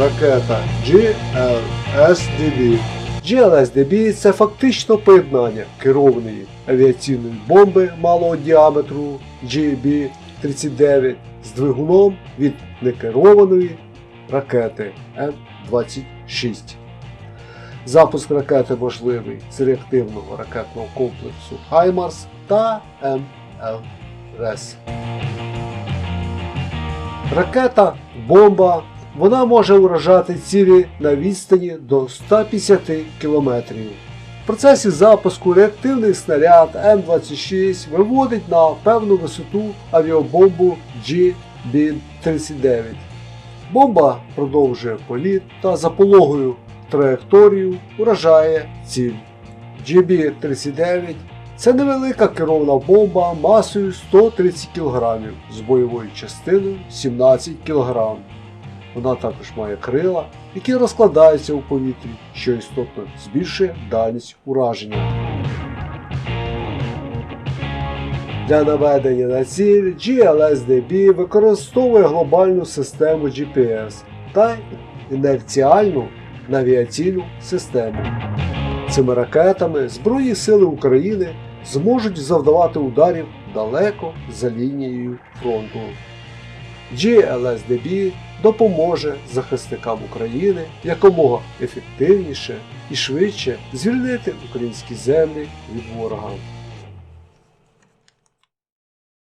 ракета GLSDB. GLSDB – це фактично поєднання керованої авіаційної бомби малого діаметру GB-39 з двигуном від некерованої ракети М-26. Запуск ракети можливий з реактивного ракетного комплексу «Хаймарс» та МЛРС. Ракета бомба. Вона може уражати цілі на відстані до 150 км. В процесі запуску реактивний снаряд М26 виводить на певну висоту авіабомбу GB-39. Бомба продовжує політ та за пологою траєкторію уражає ціль. GB-39 це невелика керована бомба масою 130 кг з бойовою частиною 17 кг. Вона також має крила, які розкладаються у повітрі, що істотно збільшує дальність ураження. Для наведення на ціль GLSDB використовує глобальну систему GPS та інерціальну навіаційну систему. Цими ракетами Збройні Сили України зможуть завдавати ударів далеко за лінією фронту. GLSDB допоможе захисникам України якомога ефективніше і швидше звільнити українські землі від ворога.